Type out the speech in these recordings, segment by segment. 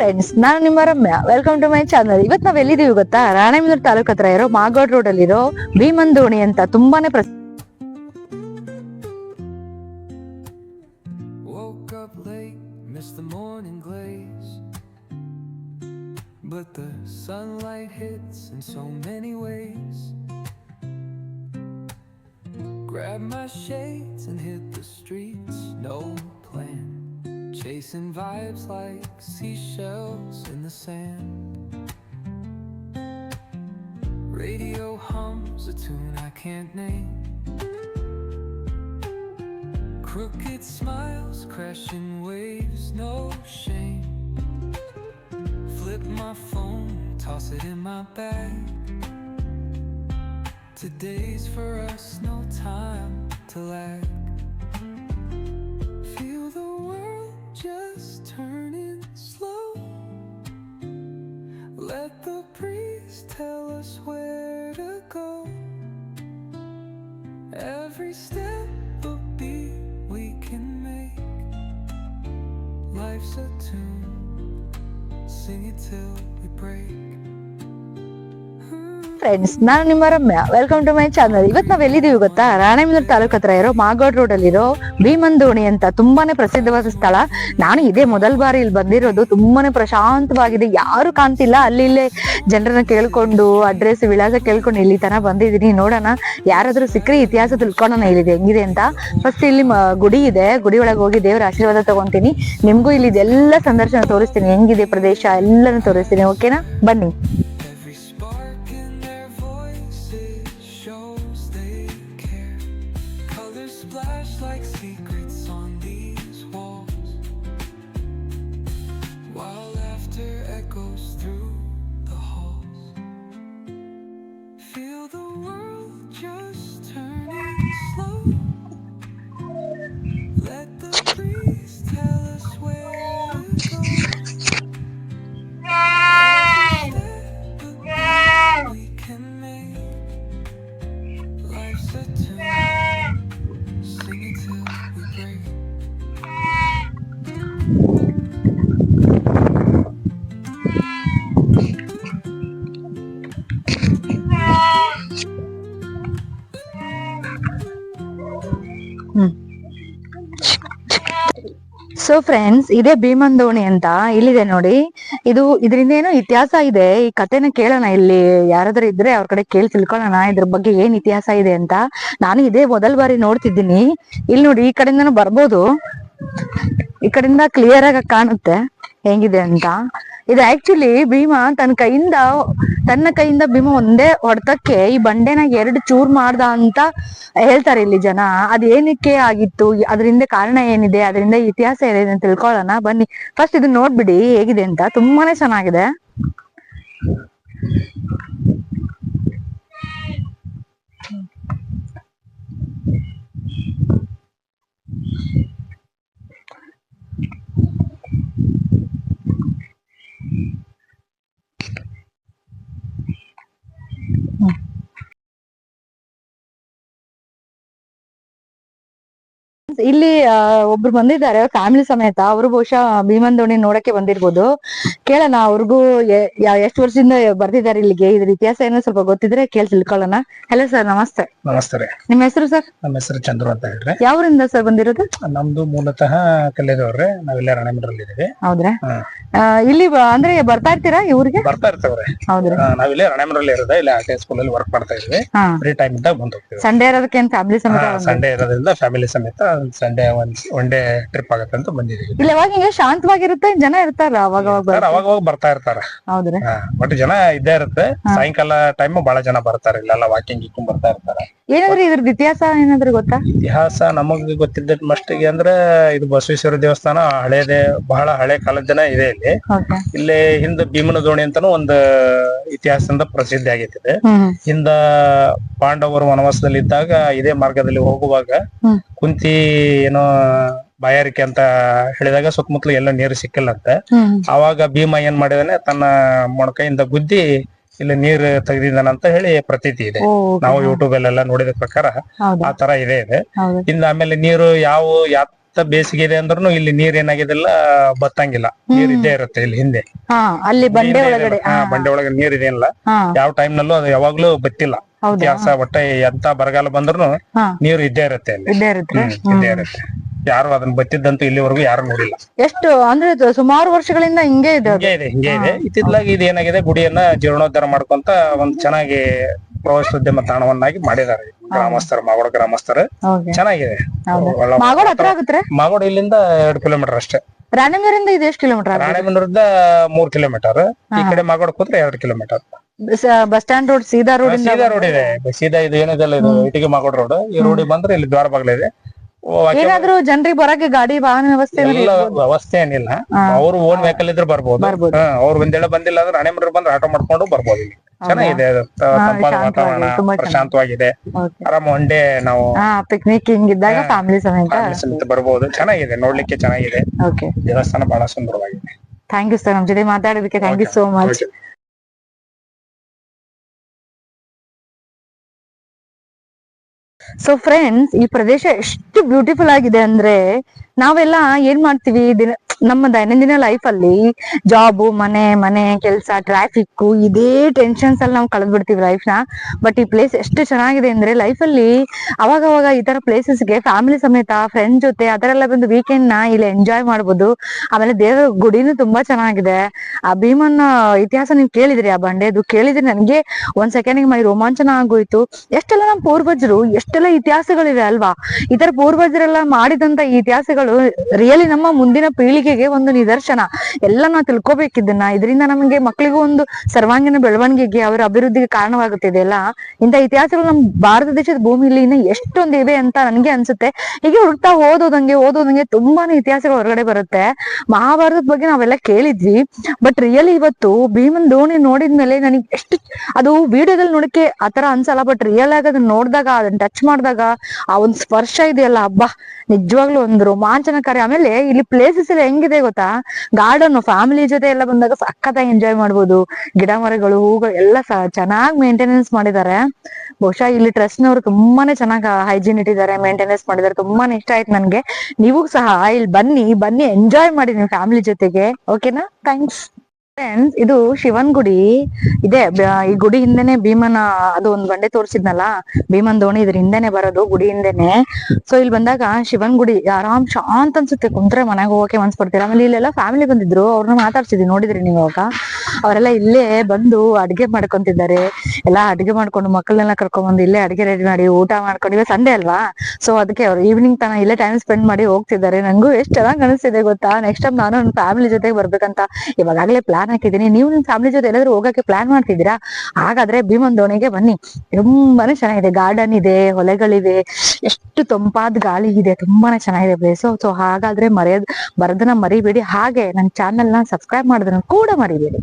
Friends ನಾನು ನಿಮ್ಮ Ramya welcome to my channel ಇವತ್ತು ನಾವು ಎಲ್ಲಿದ್ದೀವಿ ಗೊತ್ತಾ? ರಾಣೇಬಂದೂರು ತಾಲೂಕ್ ಹತ್ರ ಇರೋ ಮಾಗೋಡ್ ರೋಡ್ ಅಲ್ಲಿ ಇರೋ ಭೀಮನ್ ದೋಣಿ ಅಂತ ತುಂಬಾನೇ ಪ್ರಸಿದ್ಧ Grab my shades and hit the streets. No Chasing vibes like seashells in the sand. Radio hums a tune I can't name. Crooked smiles, crashing waves, no shame. Flip my phone, toss it in my bag. Today's for us, no time to lag. Friends ನಾನು ನಿಮ್ಮ Ramya. Welcome to my channel ಇವತ್ತು ನಾವ್ ಎಲ್ಲಿದೀವಿ ಗೊತ್ತಾ? ರಾಣೆಬೆನ್ನೂರು ತಾಲೂಕ್ ಹತ್ರ ಇರೋ Magod road ಅಲ್ಲಿ ಇರೋ ಭೀಮನ್ ದೋಣಿ ಅಂತ ತುಂಬಾನೇ ಪ್ರಸಿದ್ಧವಾದ ಸ್ಥಳ. ನಾನು ಇದೇ ಮೊದಲ ಬಾರಿ ಇಲ್ಲಿ ಬಂದಿರೋದು. ತುಂಬಾನೇ ಪ್ರಶಾಂತವಾಗಿದೆ. ಯಾರು ಕಾಣ್ತಿಲ್ಲ. ಅಲ್ಲಿ ಇಲ್ಲೇ ಜನರನ್ನ ಕೇಳ್ಕೊಂಡು ಅಡ್ರೆಸ್ ವಿಳಾಸ ಕೇಳ್ಕೊಂಡು ಇಲ್ಲಿ ತನ ಬಂದಿದೀನಿ ನೋಡೋಣ, ಯಾರಾದ್ರೂ ಸಿಕ್ಕರೆ ಇತಿಹಾಸ ತಿಳ್ಕೊಳ್ಳೋಣ ಇಲ್ಲಿದೆ. ಹೆಂಗಿದೆ ಅಂತ? ಫಸ್ಟ್ ಇಲ್ಲಿ ಗುಡಿ ಇದೆ. ಗುಡಿ ಒಳಗೆ ಹೋಗಿ ದೇವರ ಆಶೀರ್ವಾದ ತಗೊಂತೀನಿ. ನಿಮ್ಗೂ ಇಲ್ಲಿ ಎಲ್ಲ ಸಂದರ್ಶನ ತೋರಿಸ್ತೀನಿ. ಹೆಂಗಿದೆ ಪ್ರದೇಶ? ಎಲ್ಲಾನು ತೋರಿಸ್ತೀನಿ. ಓಕೆನಾ ಬನ್ನಿ. ಸೊ ಫ್ರೆಂಡ್ಸ್ ಇದೇ ಭೀಮನ್ ದೋಣಿ ಅಂತ ಇಲ್ಲಿದೆ ನೋಡಿ. ಇದು ಇದರಿಂದ ಏನೋ ಇತಿಹಾಸ ಇದೆ. ಈ ಕಥೆನ ಕೇಳೋಣ ಇಲ್ಲಿ. ಯಾರಾದ್ರೂ ಇದ್ರೆ ಅವ್ರ ಕಡೆ ಕೇಳಿ ತಿಳ್ಕೊಳ್ಳೋಣ ಇದ್ರ ಬಗ್ಗೆ ಏನ್ ಇತಿಹಾಸ ಇದೆ ಅಂತ. ನಾನು ಇದೇ ಮೊದಲ ಬಾರಿ ನೋಡ್ತಿದ್ದೀನಿ. ಇಲ್ಲಿ ನೋಡಿ ಈ ಕಡೆಯಿಂದನೂ ಬರ್ಬೋದು. ಈ ಕಡೆಯಿಂದ ಕ್ಲಿಯರ್ ಆಗಿ ಕಾಣುತ್ತೆ ಹೆಂಗಿದೆ ಅಂತ. ಇದು ಆಕ್ಚುಲಿ ಭೀಮ ತನ್ನ ಕೈಯಿಂದ ತನ್ನ ಕೈಯಿಂದ ಭೀಮ ಒಂದೇ ಹೊಡೆತಕ್ಕೆ ಈ ಬಂಡೆನ ಎರಡು ಚೂರ್ ಮಾಡ್ದ ಅಂತ ಹೇಳ್ತಾರೆ ಇಲ್ಲಿ ಜನ. ಅದ್ ಏನಕ್ಕೆ ಆಗಿತ್ತು? ಅದರಿಂದ ಕಾರಣ ಏನಿದೆ? ಅದರಿಂದ ಇತಿಹಾಸ ಏನಿದೆ ಅಂತ ತಿಳ್ಕೊಳ್ಳೋಣ. ಬನ್ನಿ. ಫಸ್ಟ್ ಇದನ್ನ ನೋಡ್ಬಿಡಿ ಹೇಗಿದೆ ಅಂತ. ತುಂಬಾನೇ ಚೆನ್ನಾಗಿದೆ. ಇಲ್ಲಿ ಒಬ್ರು ಬಂದಿದ್ದಾರೆ ಫ್ಯಾಮಿಲಿ ಸಮೇತ. ಅವರು ಬಹುಶಃ ಭೀಮನ್ ದೋಣಿ ನೋಡಕ್ಕೆ ಬಂದಿರ್ಬೋದು. ಕೇಳೋಣ ಅವ್ರಿಗೂ ಎಷ್ಟು ವರ್ಷದಿಂದ ಬರ್ತಿದ್ದಾರೆ ಇಲ್ಲಿಗೆ? ಇದ್ರ ಇತಿಹಾಸ ಏನೋ ಸ್ವಲ್ಪ ಗೊತ್ತಿದ್ರೆ ಕೇಳಿ ತಿಳ್ಕೊಳ್ಳೋಣ. ಹಲೋ ಸರ್ ನಮಸ್ತೆ. ನಮಸ್ತೆ ನಿಮ್ಮ ಹೆಸರು ಸರ್ ನಮ್ಮ ಹೆಸರು ಚಂದ್ರು ಅಂತ ಹೇಳ್ರಿ. ಯಾವ್ರಿಂದ ಸರ್ ಬಂದಿರೋದು? ನಮ್ದು ಮೂಲತಃ ಕಲ್ಲಿದವ್ರಿ ನಾವೆಲ್ಲ ರಾಣೆಮಂಡ್ರಲ್ಲಿ ಇದೀವಿ. ಹೌದ್ರಾ? ಆ, ಇಲ್ಲಿ ಬ- ಅಂದ್ರೆ ಬರ್ತಾ ಇರ್ತೀರಾ ಈ ಊರಿಗೆ? ಬರ್ತಾ ಇರ್ತವ್ರೆ. ಹೌದ್ರಿ? ನಾವಿಲ್ಲೇ ರಾಣೆಮಂಡ್ರಲ್ಲಿ ಇರೋದ. ಇಲ್ಲ ಆರ್ ಟಿ ಸ್ಕೂಲ್ ಅಲ್ಲಿ ವರ್ಕ್ ಮಾಡ್ತಾ ಇದ್ವಿ. ಹಾ. ಫ್ರೀ ಟೈಮ್ ಇದ್ದಾಗ ಬಂದ್ ಹೋಗ್ತೀವಿ. ಸಂಡೇ ಇರೋದಕ್ಕೆ ಏನ್ ಫ್ಯಾಮಿಲಿ ಸಮೇತ? ಸಂಡೇ ಇರೋದ್ರಿಂದ ಫ್ಯಾಮಿಲಿ ಸಮೇತ ಸಂಡೇ ಒಂದ್ ಒನ್ ಡೇ ಟ್ರಿಪ್ ಆಗತ್ತೆ ಅಂತ ಬಂದಿದೀವಿ. ಇಲ್ಲಿ ಯಾವಾಗ ಹಿಂಗೆ ಶಾಂತವಾಗಿರುತ್ತೆ ಜನ ಇರ್ತಾರ ಅವಾಗ ಅವಾಗ ಸರ್. ಅವಾಗ ಅವಾಗ ಬರ್ತಾ ಇರ್ತಾರ. ಹೌದ್ರಿ. ಬಟ್ ಜನ ಇದ್ದೇ ಇರುತ್ತೆ. ಸಾಯಂಕಾಲ ಟೈಮ್ ಬಹಳ ಜನ ಬರ್ತಾರೆ ಇಲ್ಲೆಲ್ಲ ವಾಕಿಂಗ್ ಗಿಕ್ಕಿಂಗ್ ಬರ್ತಾ ಇರ್ತಾರೆ. ಏನಾದ್ರೂ ಇದ್ರ ಇತಿಹಾಸ ಏನಾದ್ರೂ ಗೊತ್ತಾ? ಇತಿಹಾಸ ನಮಗ್ ಗೊತ್ತಿದ್ದ ಮಸ್ಟಿಗೆ ಅಂದ್ರೆ ಇದು ಬಸವೇಶ್ವರ ದೇವಸ್ಥಾನ ಹಳೇದೇ ಬಹಳ ಹಳೆ ಕಾಲದ ಇದೆ ಇಲ್ಲಿ. ಇಲ್ಲಿ ಹಿಂದ ಭೀಮನ ದೋಣಿ ಅಂತಾನು ಒಂದು ಇತಿಹಾಸದಿಂದ ಪ್ರಸಿದ್ಧಿ ಆಗೈತಿದೆ. ಹಿಂದ ಪಾಂಡವರು ವನವಾಸದಲ್ಲಿ ಇದ್ದಾಗ ಇದೇ ಮಾರ್ಗದಲ್ಲಿ ಹೋಗುವಾಗ ಕುಂತಿ ಏನೋ ಬಾಯಾರಿಕೆ ಅಂತ ಹೇಳಿದಾಗ ಸುತ್ತಮುತ್ತಲು ಎಲ್ಲ ನೀರು ಸಿಕ್ಕಿಲ್ಲ ಅಂತ ಅವಾಗ ಭೀಮ ಏನ್ ಮಾಡಿದಾನೆ ತನ್ನ ಮೊಣಕೈಯಿಂದ ಗುದ್ದಿ ಇಲ್ಲಿ ನೀರ್ ತೆಗ್ದಿದ್ದಾನಂತ ಹೇಳಿ ಪ್ರತೀತಿ ಇದೆ. ನಾವು ಯೂಟ್ಯೂಬ್ ಅಲ್ಲೆಲ್ಲ ನೋಡಿದ ಪ್ರಕಾರ ಆ ತರ ಇದೆ ಇದೆ. ಇನ್ನು ಆಮೇಲೆ ನೀರು ಯಾವ ಯಾತ ಬೇಸಿಗೆ ಇದೆ ಅಂದ್ರೂ ಇಲ್ಲಿ ನೀರ್ ಏನಾಗಿದೆಲ್ಲ ಬತ್ತಂಗಿಲ್ಲ. ನೀರ್ ಇದ್ದೇ ಇರುತ್ತೆ ಇಲ್ಲಿ ಹಿಂದೆ. ಅಲ್ಲಿ ಬಂಡೆ ಒಳಗಡೆ. ಬಂಡೆ ಒಳಗೆ ನೀರ್ ಇದೆಯಲ್ಲ ಯಾವ ಟೈಮ್ ನಲ್ಲೂ ಅದು ಯಾವಾಗ್ಲೂ ಬತ್ತಿಲ್ಲ. ಇತಿಹಾಸ ಒಟ್ಟ ಎಂತ ಬರಗಾಲ ಬಂದ್ರು ನೀರು ಇದ್ದೇ ಇರುತ್ತೆ ಅಲ್ಲಿ. ಇದ್ದೇ ಇರುತ್ತೆ. ಇದ್ದೇ ಇರುತ್ತೆ. ಯಾರು ಅದನ್ನ ಬತ್ತಿದ್ದಂತೂ ಇಲ್ಲಿವರೆಗೂ ಯಾರು ನೋಡಿಲ್ಲ. ಎಷ್ಟು ಅಂದ್ರೆ ಇದು ಸುಮಾರು ವರ್ಷಗಳಿಂದ ಹಿಂಗೆ ಇದೆ ಅದು. ಹಿಂಗೆ ಇದೆ ಹಿಂಗೆ ಇದೆ. ಇತ್ತಿತ್ಲಾಗಿ ಇದು ಏನಾಗಿದೆ ಗುಡಿಯನ್ನ ಜೀರ್ಣೋದ್ಧಾರ ಮಾಡ್ಕೊಂತ ಒಂದ್ ಚೆನ್ನಾಗಿ ಪ್ರವಾಸೋದ್ಯಮ ತಾಣವನ್ನಾಗಿ ಮಾಡಿದ್ದಾರೆ. ಗ್ರಾಮಸ್ಥರು ಮಾಗೋಡ ಗ್ರಾಮಸ್ಥರು. ಚೆನ್ನಾಗಿದೆ. ಹೌದಾ. ಒಳ್ಳೆ ಮಾಗೋಡ್ ಹತ್ರ ಆಗುತ್ತೆ? ಮಾಗೋಡ ಇಲ್ಲಿಂದ ಎರಡ್ ಕಿಲೋಮೀಟರ್ ಅಷ್ಟೇ. ರಾಣಿಮರಿಂದ ಇದು ಎಷ್ಟು ಕಿಲೋಮೀಟರ್ ಆಗುತ್ತೆ ರಾಣೆಬೆನ್ನೂರಿಂದ ಮೂರ್ ಕಿಲೋಮೀಟರ್. ಈ ಕಡೆ ಮಾಗೋಡಕ್ ಹೋದ್ರೆ ಎರಡ್ ಕಿಲೋಮೀಟರ್. ಬಸ್ ಸ್ಟ್ಯಾಂಡ್ ರೋಡ್ ಸೀದಾ ರೋಡ್ ಸೀದಾ ರೋಡ್ ಇದೆ. ಸೀದಾ ಇದು ಏನಿದೆ ಇದು ಇಟಿಗೆ ಮಾಗೋಡ್ ರೋಡ್. ಈ ರೋಡಿಗೆ ಬಂದ್ರೆ ಇಲ್ಲಿ ದ್ವಾರ ಬಾಗ್ಲ ಇದೆ. ಏನಾದ್ರೂ ಜನರಿಗೆ ಬರಕ್ಕೆ ಗಾಡಿ ವಾಹನ ವ್ಯವಸ್ಥೆ ಎಲ್ಲ ವ್ಯವಸ್ಥೆ ಏನಿಲ್ಲ. ಅವ್ರು ಓನ್ ವೆಹಿಕಲ್ ಇದ್ರೆ ಬರ್ಬೋದು. ಅವ್ರು ಒಂದೇಳ ಬಂದಿಲ್ಲ ಅಂದ್ರೆ ರಾಣೆಬೆನ್ನೂರು ಬಂದ್ರೆ ಆಟೋ ಮಾಡ್ಕೊಂಡು ಬರ್ಬೋದು ಇಲ್ಲಿ. ಚೆನ್ನಾಗಿದೆ. ತಂಪಾದ ವಾತಾವರಣ ಪ್ರಶಾಂತವಾಗಿದೆ. ಆರಾಮ ಒನ್ ಡೇ ನಾವು ಪಿಕ್ನಿಕ್ ಹಿಂಗ್ ಇದ್ದಾಗ ಫ್ಯಾಮಿಲಿ ಸಮೇತ? ಬರ್ಬೋದು. ಚೆನ್ನಾಗಿದೆ ನೋಡ್ಲಿಕ್ಕೆ ಚೆನ್ನಾಗಿದೆ. ದೇವಸ್ಥಾನ ಬಹಳ ಸುಂದರವಾಗಿದೆ. ಥ್ಯಾಂಕ್ ಯು ಸರ್ ನಮ್ ಜೊತೆ ಮಾತಾಡೋದಕ್ಕೆ thank you so much so friends ಈ ಪ್ರದೇಶ ಎಷ್ಟು ಬ್ಯೂಟಿಫುಲ್ ಆಗಿದೆ ಅಂದ್ರೆ ನಾವೆಲ್ಲ ಏನ್ ಮಾಡ್ತೀವಿ? ದಿನ ನಮ್ಮ ದೈನಂದಿನ ಲೈಫ್ ಅಲ್ಲಿ ಜಾಬ್ ಮನೆ ಮನೆ, ಕೆಲಸ ಟ್ರಾಫಿಕ್ ಇದೇ ಟೆನ್ಷನ್ಸ್ ಅಲ್ಲಿ ನಾವು ಕಳೆದ್ ಬಿಡ್ತೀವಿ ಲೈಫ್ನ. ಬಟ್ ಈ ಪ್ಲೇಸ್ ಎಷ್ಟು ಚೆನ್ನಾಗಿದೆ ಅಂದ್ರೆ ಲೈಫ್ ಅಲ್ಲಿ ಅವಾಗ ಅವಾಗ ಈ ತರ ಪ್ಲೇಸಸ್ಗೆ ಫ್ಯಾಮಿಲಿ ಸಮೇತ ಫ್ರೆಂಡ್ ಜೊತೆ ಅದರೆಲ್ಲ ಬಂದು ವೀಕೆಂಡ್ನ ಇಲ್ಲಿ ಎಂಜಾಯ್ ಮಾಡ್ಬೋದು. ಆಮೇಲೆ ದೇವರ ಗುಡಿನೂ ತುಂಬಾ ಚೆನ್ನಾಗಿದೆ. ಆ ಭೀಮನ್ ಇತಿಹಾಸ ನೀವು ಕೇಳಿದ್ರಿ, ಆ ಬಂಡೆದು ಕೇಳಿದ್ರೆ ನನ್ಗೆ. ಒಂದ್ ಸೆಕೆಂಡ್ ಮೈ ರೋಮಾಂಚನ ಆಗೋಯ್ತು. ಎಷ್ಟೆಲ್ಲ ನಮ್ಮ ಪೂರ್ವಜರು, ಎಷ್ಟೆಲ್ಲ ಇತಿಹಾಸಗಳಿವೆ ಅಲ್ವಾ? ಈ ತರ ಪೂರ್ವಜರೆಲ್ಲ ಮಾಡಿದಂತ ಇತಿಹಾಸಗಳು ರಿಯಲಿ ನಮ್ಮ ಮುಂದಿನ ಪೀಳಿಗೆಗೆ ಒಂದು ನಿದರ್ಶನ. ಎಲ್ಲ ನಾವು ತಿಳ್ಕೊಬೇಕಿದ್ದನ್ನ. ಇದರಿಂದ ನಮಗೆ ಮಕ್ಕಳಿಗೂ ಒಂದು ಸರ್ವಾಂಗೀಣ ಬೆಳವಣಿಗೆಗೆ ಅವರ ಅಭಿವೃದ್ಧಿಗೆ ಕಾರಣವಾಗುತ್ತಿದೆ ಅಲ್ಲ? ಇಂಥ ಇತಿಹಾಸಗಳು ನಮ್ಮ ಭಾರತ ದೇಶದ ಭೂಮಿಲಿ ಇನ್ನು ಎಷ್ಟೊಂದು ಇವೆ ಅಂತ ನನಗೆ ಅನ್ಸುತ್ತೆ. ಹೀಗೆ ಹುಡ್ತಾ ಓದೋದಂಗೆ ಓದೋದಂಗೆ ತುಂಬಾನೇ ಇತಿಹಾಸಗಳು ಹೊರಗಡೆ ಬರುತ್ತೆ. ಮಹಾಭಾರತದ ಬಗ್ಗೆ ನಾವೆಲ್ಲ ಕೇಳಿದ್ವಿ. ಬಟ್ ರಿಯಲಿ ಇವತ್ತು ಭೀಮನ್ ದೋಣಿ ನೋಡಿದ್ಮೇಲೆ ನನಗೆ ಎಷ್ಟು ಅದು ವಿಡಿಯೋದಲ್ಲಿ ನೋಡಕ್ಕೆ ಆತರ ಅನ್ಸಲ್ಲ. ಬಟ್ ರಿಯಲ್ ಆಗಿ ಅದನ್ನ ನೋಡಿದಾಗ, ಅದನ್ನ ಟಚ್ ಮಾಡಿದಾಗ ಆ ಒಂದು ಸ್ಪರ್ಶ ಇದೆಯಲ್ಲ. ಹಬ್ಬ ನಿಜವಾಗ್ಲೂ ಒಂದು ರೋಮಾಂಚನಕಾರಿ. ಆಮೇಲೆ ಇಲ್ಲಿ ಪ್ಲೇಸಸ್ ಎಲ್ಲ ಹೆಂಗಿದೆ ಗೊತ್ತಾ? ಗಾರ್ಡನ್ ಫ್ಯಾಮಿಲಿ ಜೊತೆ ಎಲ್ಲ ಬಂದಾಗ ಸಖತ್ತಾಗಿ ಎಂಜಾಯ್ ಮಾಡ್ಬೋದು. ಗಿಡ ಮರಗಳು, ಹೂಗಳು ಎಲ್ಲ ಚೆನ್ನಾಗಿ ಮೇಂಟೆನೆನ್ಸ್ ಮಾಡಿದ್ದಾರೆ. ಬಹುಶಃ ಇಲ್ಲಿ ಟ್ರಸ್ಟ್ ನವರು ತುಂಬಾನೇ ಚೆನ್ನಾಗಿ ಹೈಜೀನ್ ಇಟ್ಟಿದ್ದಾರೆ ಮೇಂಟೆನೆನ್ಸ್ ಮಾಡಿದ್ದಾರೆ. ತುಂಬಾನೇ ಇಷ್ಟ ಆಯ್ತು ನನ್ಗೆ. ನೀವು ಸಹ ಇಲ್ಲಿ ಬನ್ನಿ ಬನ್ನಿ ಎಂಜಾಯ್ ಮಾಡಿ ನೀವು ಫ್ಯಾಮಿಲಿ ಜೊತೆಗೆ. ಓಕೆನಾ ಥ್ಯಾಂಕ್ಸ್ ಫ್ರೆಂಡ್ಸ್ ಇದು ಶಿವನ್ ಗುಡಿ. ಇದೆ ಈ ಗುಡಿ ಹಿಂದೆನೆ ಭೀಮನ, ಅದು ಒಂದ್ ಬಂಡೆ ತೋರಿಸಿದ್ನಲ್ಲ, ಭೀಮನ್ ದೋಣಿ ಇದ್ರ ಹಿಂದೆನೆ ಬರೋದು ಗುಡಿ ಹಿಂದೆನೆ. ಸೊ ಇಲ್ಲಿ ಬಂದಾಗ ಶಿವನ್ ಗುಡಿ, ಆರಾಮ್ ಶಾಂತ ಅನ್ಸುತ್ತೆ, ಕುಂತ್ರೆ ಮನೆಗೆ ಹೋಗಕ್ಕೆ ಮನ್ಸ್ ಬರ್ತೀರ ಆಮೇಲೆ ಇಲ್ಲೆಲ್ಲ ಫ್ಯಾಮಿಲಿ ಬಂದಿದ್ರು ಅವ್ರನ್ನ ಮಾತಾಡ್ಸಿದ್ವಿ, ನೋಡಿದ್ರಿ ನೀವು ಅವಾಗ. ಅವರೆಲ್ಲ ಇಲ್ಲೇ ಬಂದು ಅಡ್ಗೆ ಮಾಡ್ಕೊಂತಿದ್ದಾರೆ. ಎಲ್ಲ ಅಡ್ಗೆ ಮಾಡ್ಕೊಂಡು ಮಕ್ಕಳನ್ನೆಲ್ಲ ಕರ್ಕೊಂಡ್ ಬಂದು ಇಲ್ಲೇ ಅಡ್ಗೆ ರೆಡಿ ಮಾಡಿ ಊಟ ಮಾಡ್ಕೊಂಡು, ಇವಾಗ ಸಂಡೇ ಅಲ್ವಾ? ಸೊ ಅದಕ್ಕೆ ಅವ್ರು ಈವ್ನಿಂಗ್ ತನ ಇಲ್ಲೇ ಟೈಮ್ ಸ್ಪೆಂಡ್ ಮಾಡಿ ಹೋಗ್ತಿದ್ದಾರೆ. ನಂಗೂ ಎಷ್ಟ್ ಚೆನ್ನಾಗ್ ಅನಿಸ್ತಿದೆ ಗೊತ್ತಾ? ನೆಕ್ಸ್ಟ್ ಟೈಮ್ ನಾನು ನನ್ನ ಫ್ಯಾಮಿಲಿ ಜೊತೆಗೆ ಬರ್ಬೇಕಂತ. ಇವಾಗಲೇ ಪ್ಲಾನ್ ಹಾಕಿದೀನಿ ನೀವು ನಿಮ್ ಫ್ಯಾಮಿಲಿ ಜೊತೆ ಎಲ್ಲಾದ್ರೂ ಹೋಗಕ್ಕೆ ಪ್ಲಾನ್ ಮಾಡ್ತಿದ್ದೀರಾ? ಹಾಗಾದ್ರೆ ಭೀಮನ್ ದೋಣಿಗೆ ಬನ್ನಿ. ತುಂಬಾನೇ ಚೆನ್ನಾಗಿದೆ. ಗಾರ್ಡನ್ ಇದೆ ಹೊಲೆಗಳಿವೆ ಎಷ್ಟು ತಂಪಾದ ಗಾಳಿ ಇದೆ. ತುಂಬಾನೇ ಚೆನ್ನಾಗಿದೆ ಪ್ಲೇಸ್ ಸೊ ಹಾಗಾದ್ರೆ ಮರೆಯೋದ್ ಬರದನ್ನ ಮರಿಬೇಡಿ. ಹಾಗೆ ನನ್ನ ಚಾನೆಲ್ನ ಸಬ್ಸ್ಕ್ರೈಬ್ ಮಾಡೋದನ್ನ ಕೂಡ ಮರಿಬೇಡಿ.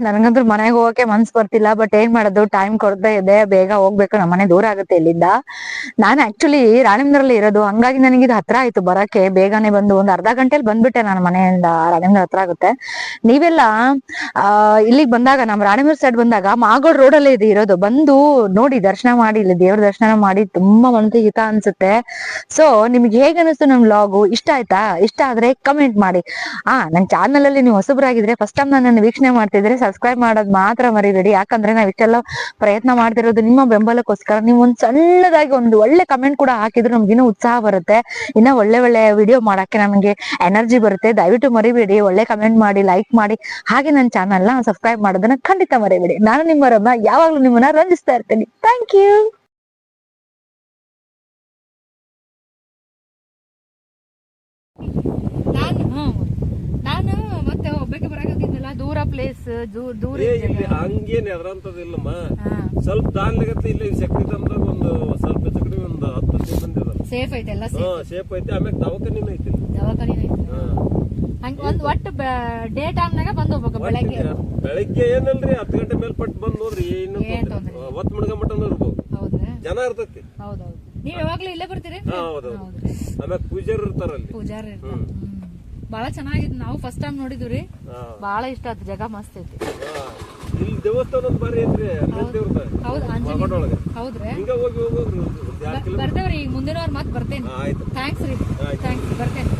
ನನಗಂತೂ ಮನೆಗೆ ಹೋಗಕ್ಕೆ ಮನ್ಸ್ ಬರ್ತಿಲ್ಲ ಬಟ್ ಏನ್ ಮಾಡೋದು? ಟೈಮ್ ಕೊಡ್ತಾ ಇದೆ, ಬೇಗ ಹೋಗ್ಬೇಕು ನಮ್ಮ ಮನೆ ದೂರ ಆಗುತ್ತೆ ಇಲ್ಲಿಂದ. ನಾನು ಆಕ್ಚುಲಿ ರಾಣಿಮಂದ್ರಲ್ಲಿ ಇರೋದು, ಹಂಗಾಗಿ ನನಗೆ ಇದು ಹತ್ರ ಆಯ್ತು ಬರಕ್ಕೆ ಬೇಗನೆ ಬಂದು ಒಂದ್ ಅರ್ಧ ಗಂಟೆಲಿ ಬಂದ್ಬಿಟ್ಟೆ ನಾನು ಮನೆಯಿಂದ ರಾಣಿಮಂದ್ರ ಹತ್ರ ಆಗುತ್ತೆ. ನೀವೆಲ್ಲ, ಆ, ಇಲ್ಲಿಗೆ ಬಂದಾಗ, ನಮ್ ರಾಣಿಮಂದ್ರ ಸೈಡ್ ಬಂದಾಗ, ಮಾಗೋಡ್ ರೋಡ್ ಅಲ್ಲೇ ಇದೆ ಇರೋದು. ಬಂದು ನೋಡಿ, ದರ್ಶನ ಮಾಡಿ, ಇಲ್ಲಿ ದೇವ್ರ ದರ್ಶನ ಮಾಡಿ, ತುಂಬಾ ಮನಸ್ಸಿಗೆ ಹಿತ ಅನ್ಸುತ್ತೆ. ಸೊ ನಿಮ್ಗೆ ಹೇಗ್ ಅನಿಸ್ತು ನಮ್ ಲಾಗು ಇಷ್ಟ ಆಯ್ತಾ? ಇಷ್ಟ ಆದ್ರೆ ಕಮೆಂಟ್ ಮಾಡಿ. ಆ, ನನ್ ಚಾನಲ್ ಅಲ್ಲಿ ನೀವು ಹೊಸಬ್ರಾಗಿದ್ರೆ ಫಸ್ಟ್ ಟೈಮ್ ನನ್ನ ವೀಕ್ಷಣೆ ಮಾಡ್ತಿದ್ರೆ ಸಬ್ಸ್ಕ್ರೈಬ್ ಮಾಡೋದ್ ಮಾತ್ರ ಮರಿಬೇಡಿ. ಯಾಕಂದ್ರೆ ನಾವ್ ಇಷ್ಟೆಲ್ಲ ಪ್ರಯತ್ನ ಮಾಡ್ತಿರೋದು ನಿಮ್ಮ ಬೆಂಬಲಕ್ಕೋಸ್ಕರ. ನೀವು ಒಂದ್ ಸಣ್ಣದಾಗಿ ಒಂದು ಒಳ್ಳೆ ಕಮೆಂಟ್ ಕೂಡ ಹಾಕಿದ್ರೆ ನಮ್ಗೆ ಇನ್ನೂ ಉತ್ಸಾಹ ಬರುತ್ತೆ. ಇನ್ನ ಒಳ್ಳೆ ಒಳ್ಳೆ ವಿಡಿಯೋ ಮಾಡಕ್ಕೆ ನಮಗೆ ಎನರ್ಜಿ ಬರುತ್ತೆ. ದಯವಿಟ್ಟು ಮರಿಬೇಡಿ. ಒಳ್ಳೆ ಕಮೆಂಟ್ ಮಾಡಿ ಲೈಕ್ ಮಾಡಿ. ಹಾಗೆ ನನ್ನ ಚಾನಲ್ ಸಬ್ಸ್ಕ್ರೈಬ್ ಮಾಡೋದನ್ನ ಖಂಡಿತ ಮರಿಬೇಡಿ. ನಾನು ನಿಮ್ಮ ರಮ್ಮ ಯಾವಾಗ್ಲೂ ನಿಮ್ಮನ್ನ ರಂಜಿಸ್ತಾ ಇರ್ತೀನಿ. ಥ್ಯಾಂಕ್ ಯು ನಾನು ದೂರ ಪ್ಲೇಸ್ ದೂರ ಏ ಇಲ್ಲಿ ಹಂಗೇನ್ ಎದ್ರಂತದಿಲ್ಲಮ್ಮ ಸ್ವಲ್ಪ ದಾನ್ಲಿಗತ್ತೆ ಇಲ್ಲಿ ಶಕ್ತಿ ತಂದಾಗ ಒಂದು ಸ್ವಲ್ಪ ಹೆಚ್ಚು ಕಡಿಮೆ ಒಂದು ಹತ್ತು ಹದಿನೈದು ಮಂದಿ ಅದಾರ ಸೇಫ್ ಐತೆ ಎಲ್ಲ ಸೇಫ್ ಐತೆ. ಆಮ್ಯಾಗ ದವಾಖಾನಿನೂ ಐತಿ ಇಲ್ಲಿ. ದವಾಖಾನೆ ಹಾ. ಹಂಗ ಒಂದ್ ಒಟ್ಟು ಡೇ ಟೈಮ್ನಾಗ ಬಂದ್ ಹೋಗ್ಬೇಕು ಬೆಳಗ್ಗೆ. ಬೆಳಗ್ಗೆ ಏನಲ್ರಿ ಹತ್ತು ಗಂಟೆ ಮೇಲ್ಪಟ್ಟು ಬಂದ್ ನೋಡ್ರಿ ಏನು ಏನ್ ತೊಂದ್ರೆ. ಒತ್ ಮುಡ್ಕೊಂಬಿಟ್ಟಂದು ಇರ್ಬೋದು. ಹೌದಾ. ಜನ ಇರ್ತೈತಿ. ಹೌದೌದು. ನೀವ್ ಯಾವಾಗ್ಲೂ ಇಲ್ಲೇ ಬರ್ತೀರಿ? ಹಾ ಹೌದೌದು. ಆಮ್ಯಾಗ ಪೂಜಾರಿ ಇರ್ತಾರ. ಅಲ್ಲಿ ಪೂಜಾರಿ ಹ್ಮ್. ಬಹಳ ಚೆನ್ನಾಗಿತ್ತು ನಾವು ಫಸ್ಟ್ ಟೈಮ್ ನೋಡಿದ್ವಿ ಬಹಳ ಇಷ್ಟ ಆಯ್ತು ಜಗ ಮಸ್ತ್ ಐತಿ. ಇಲ್ಲಿ ದೇವಸ್ಥಾನ ಐತ್ರಿ ಹೌದ್. ಹೌದ್ರಿ. ಹಿಂಗ ಬರ್ತೇವ್ರಿ ಈಗ ಮುಂದಿನ ವಾರ ಮತ್ ಬರ್ತೇನೆ. ಥ್ಯಾಂಕ್ಸ್ ರೀ. ಥ್ಯಾಂಕ್ಸ್ ಬರ್ತೇನೆ.